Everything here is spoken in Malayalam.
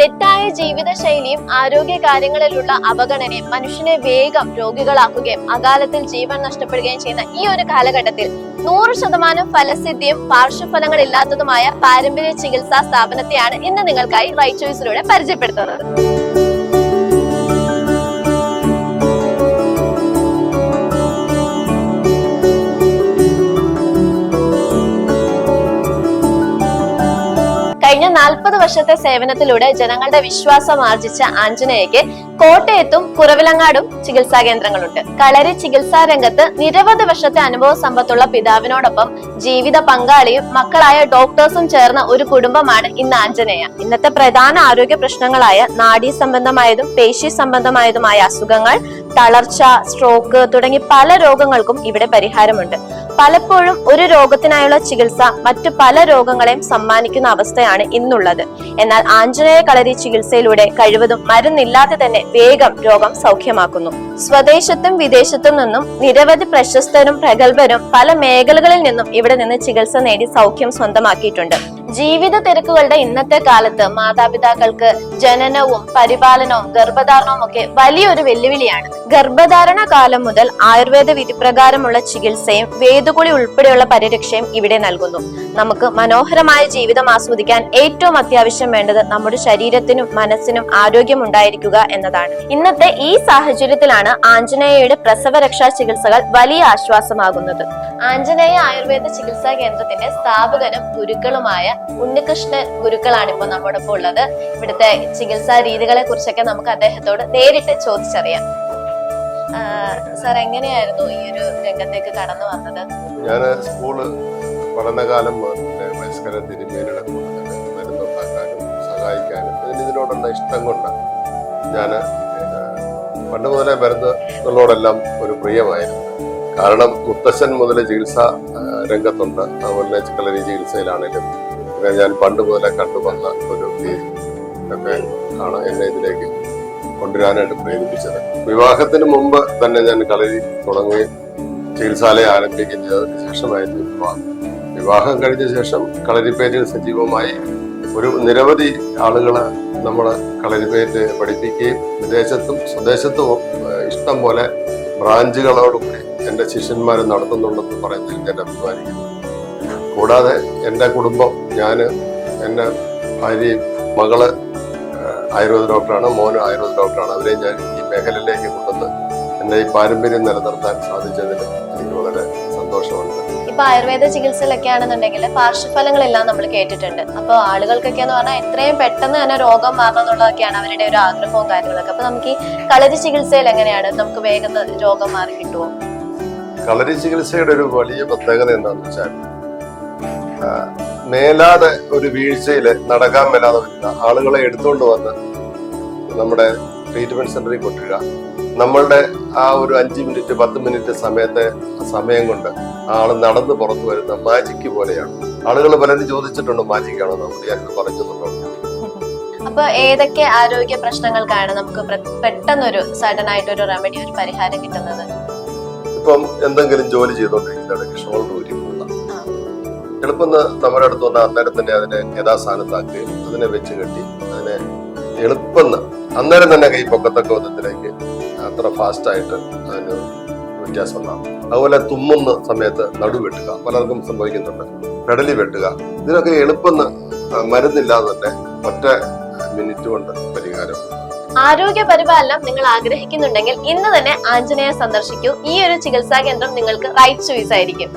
തെറ്റായ ജീവിതശൈലിയും ആരോഗ്യ കാര്യങ്ങളിലുള്ള അവഗണനയും മനുഷ്യനെ വേഗം രോഗികളാക്കുകയും അകാലത്തിൽ ജീവൻ നഷ്ടപ്പെടുകയും ചെയ്യുന്ന ഈ ഒരു കാലഘട്ടത്തിൽ നൂറ് ശതമാനം ഫലസിദ്ധിയും പാർശ്വഫലങ്ങൾ ഇല്ലാത്തതുമായ പാരമ്പര്യ ചികിത്സാ സ്ഥാപനത്തെയാണ് ഇന്ന് നിങ്ങൾക്കായി റൈറ്റ് ചോയ്സിലൂടെ പരിചയപ്പെടുത്തുന്നത്. കഴിഞ്ഞ നാൽപ്പത് വർഷത്തെ സേവനത്തിലൂടെ ജനങ്ങളുടെ വിശ്വാസം ആർജിച്ച ആഞ്ജനേയക്ക് കോട്ടയത്തും കുറവിലങ്ങാടും ചികിത്സാ കേന്ദ്രങ്ങളുണ്ട്. കളരി ചികിത്സാ രംഗത്ത് നിരവധി വർഷത്തെ അനുഭവ സമ്പത്തുള്ള പിതാവിനോടൊപ്പം ജീവിത പങ്കാളിയും മക്കളായ ഡോക്ടേഴ്സും ചേർന്ന ഒരു കുടുംബമാണ് ഇന്ന് ആഞ്ജനേയ ഇന്നത്തെ പ്രധാന ആരോഗ്യ പ്രശ്നങ്ങളായ നാഡീ സംബന്ധമായതും പേശി സംബന്ധമായതുമായ അസുഖങ്ങൾ തളർച്ച സ്ട്രോക്ക് തുടങ്ങി പല രോഗങ്ങൾക്കും ഇവിടെ പരിഹാരമുണ്ട്. പലപ്പോഴും ഒരു രോഗത്തിനായുള്ള ചികിത്സ മറ്റു പല രോഗങ്ങളെയും സമ്മാനിക്കുന്ന അവസ്ഥയാണ് ഇന്നുള്ളത്. എന്നാൽ ആഞ്ജനേയ കളരി ചികിത്സയിലൂടെ കഴിവതും മരുന്നില്ലാതെ തന്നെ വേഗം രോഗം സൗഖ്യമാക്കുന്നു. സ്വദേശത്തും വിദേശത്തും നിന്നും നിരവധി പ്രശസ്തരും പ്രഗത്ഭരും പല മേഖലകളിൽ നിന്നും ഇവിടെ നിന്ന് ചികിത്സ നേടി സൗഖ്യം സ്വന്തമാക്കിയിട്ടുണ്ട്. ജീവിത തിരക്കുകളുടെ ഇന്നത്തെ കാലത്ത് മാതാപിതാക്കൾക്ക് ജനനവും പരിപാലനവും ഗർഭധാരണവും ഒക്കെ വലിയൊരു വെല്ലുവിളിയാണ്. ഗർഭധാരണ കാലം മുതൽ ആയുർവേദ വിധിപ്രകാരമുള്ള ചികിത്സയും വേദുകുളി ഉൾപ്പെടെയുള്ള പരിരക്ഷയും ഇവിടെ നൽകുന്നു. നമുക്ക് മനോഹരമായ ജീവിതം ആസ്വദിക്കാൻ ഏറ്റവും അത്യാവശ്യം വേണ്ടത് നമ്മുടെ ശരീരത്തിനും മനസ്സിനും ആരോഗ്യം ഉണ്ടായിരിക്കുക എന്നതാണ്. ഇന്നത്തെ ഈ സാഹചര്യത്തിലാണ് ആഞ്ജനേയയുടെ പ്രസവരക്ഷാ ചികിത്സകൾ വലിയ ആശ്വാസമാകുന്നത്. ആഞ്ജനേയ ആയുർവേദ ചികിത്സാ കേന്ദ്രത്തിന്റെ സ്ഥാപകനും ഗുരുക്കളുമായ ഉണ്ണികൃഷ്ണ ഗുരുക്കളാണ് ഇപ്പോൾ നമ്മോടൊപ്പം ഉള്ളത്. ഇവിടുത്തെ ചികിത്സാ രീതികളെ കുറിച്ചൊക്കെ നമുക്ക് അദ്ദേഹത്തോട് നേരിട്ട് ചോദിച്ചറിയാം. സാർ എങ്ങനെയായിരുന്നു ഈ ഒരു രംഗത്തേക്ക് കടന്നു വന്നത്? ഞാൻ സ്കൂൾ പഠനകാലം വയസ്കര തിരുമേനിയുടെ മരുന്നുണ്ടാക്കാനും സഹായിക്കാനും ഇതിനോടുള്ള ഇഷ്ടം കൊണ്ട് ഞാൻ പണ്ട് മുതലേ മരുന്നുകളോടെല്ലാം ഒരു പ്രിയമായിരുന്നു. കാരണം മുത്തശ്ശൻ മുതൽ ചികിത്സ രംഗത്തുണ്ട്. അതുപോലെ ചിക്കലരി ചികിത്സയിലാണെങ്കിലും ഞാൻ പണ്ട് മുതലേ കണ്ടുവന്ന ഒരു ഒക്കെ ആണ് എന്നെ ഇതിലേക്ക് കൊണ്ടുവരാനായിട്ട് പ്രേരിപ്പിച്ചത്. വിവാഹത്തിന് മുമ്പ് തന്നെ ഞാൻ കളരി തുടങ്ങി ചികിത്സാലയം ആരംഭിക്കുകയും ചെയ്തതിന് ശേഷമായിരുന്നു വിവാഹം. വിവാഹം കഴിഞ്ഞ ശേഷം കളരിപ്പേറ്റിൽ സജീവമായി ഒരു നിരവധി ആളുകളെ നമ്മൾ കളരിപ്പേറ്റ് പഠിപ്പിക്കുകയും വിദേശത്തും സ്വദേശത്തും ഇഷ്ടം പോലെ ബ്രാഞ്ചുകളോടുകൂടി എന്റെ ശിഷ്യന്മാർ നടത്തുന്നുണ്ടെന്ന് പറയുന്നതിൽ ഞാൻ അഭിമാനിക്കുന്നു. കൂടാതെ എന്റെ കുടുംബം ഞാൻ എന്റെ ഭാര്യയും മകൾ ആയുർവേദ ഡോക്ടറാണ് മോനും ആയുർവേദ ഡോക്ടറാണ്. അവരെ ഞാൻ ഈ മേഖലയിലേക്ക് കൊണ്ടുവന്ന് എന്റെ ഈ പാരമ്പര്യം നിലനിർത്താൻ സാധിച്ചതിൽ എനിക്ക് വളരെ സന്തോഷമുണ്ട്. ഇപ്പൊ ആയുർവേദ ചികിത്സയിലൊക്കെ ആണെന്നുണ്ടെങ്കിൽ പാർശ്വഫലങ്ങളെല്ലാം നമ്മൾ കേട്ടിട്ടുണ്ട്. അപ്പൊ ആളുകൾക്കൊക്കെ എന്ന് പറഞ്ഞാൽ എത്രയും പെട്ടെന്ന് തന്നെ രോഗം മാറണം എന്നുള്ളതൊക്കെയാണ് അവരുടെ ഒരു ആഗ്രഹവും കാര്യങ്ങളൊക്കെ. അപ്പൊ നമുക്ക് ഈ കളരി ചികിത്സയിൽ എങ്ങനെയാണ് നമുക്ക് വേഗം രോഗം മാറി കിട്ടുമോ കളരി ചികിത്സയുടെ ഒരു വലിയ പ്രത്യേകത എന്താണെന്ന് വെച്ചാൽ മേലാതെ ഒരു വീഴ്ചയിൽ നടക്കാൻ മേലാതെ വരുന്ന ആളുകളെ എടുത്തുകൊണ്ട് വന്ന് നമ്മുടെ ട്രീറ്റ്മെന്റ് സെന്ററിൽ കൊണ്ടുവരിക. നമ്മളുടെ ആ ഒരു അഞ്ച് മിനിറ്റ് പത്ത് മിനിറ്റ് സമയത്തെ സമയം കൊണ്ട് ആൾ നടന്ന് പുറത്തു വരുന്ന മാജിക്ക് പോലെയാണ്. ആളുകൾ പലരും ചോദിച്ചിട്ടുണ്ട് മാജിക്കാണോ നമ്മൾ ഞാൻ പറഞ്ഞിട്ടുണ്ടോ അപ്പൊ ഏതൊക്കെ ആരോഗ്യ പ്രശ്നങ്ങൾക്കാണ് നമുക്ക് പെട്ടെന്നൊരു സഡൻ ആയിട്ട് ഒരു റെമഡി ഒരു പരിഹാരം കിട്ടുന്നത്? ഇപ്പം എന്തെങ്കിലും ജോലി ചെയ്തോണ്ടിരിക്കുന്ന ഷോൾഡർ. എളുപ്പം നമ്മുടെ അടുത്ത് വന്ന അന്നേരം തന്നെ അതിനെ യഥാസ്ഥാനത്താക്കുകയും അതിനെ വെച്ച് കെട്ടി അതിനെ എളുപ്പം അന്നേരം തന്നെ കൈ പൊക്കത്തക്ക വിധത്തിലേക്ക് അത്ര ഫാസ്റ്റായിട്ട് അതിന് വ്യത്യാസം ഉണ്ടാകും അതുപോലെ തുമ്മുന്ന സമയത്ത് നടു വെട്ടുക. പലർക്കും സംഭവിക്കുന്നുണ്ട്. പെടലി വെട്ടുക. ഇതിനൊക്കെ എളുപ്പം മരുന്നില്ലാതെ തന്നെ ഒറ്റ മിനിറ്റ് കൊണ്ട് പരിഹാരം. ആരോഗ്യ പരിപാലനം നിങ്ങൾ ആഗ്രഹിക്കുന്നുണ്ടെങ്കിൽ ഇന്ന് തന്നെ ആഞ്ജനേയ സന്ദർശിക്കൂ. ഈ ഒരു ചികിത്സാ കേന്ദ്രം നിങ്ങൾക്ക് റൈറ്റ് ചോയ്സ് ആയിരിക്കും.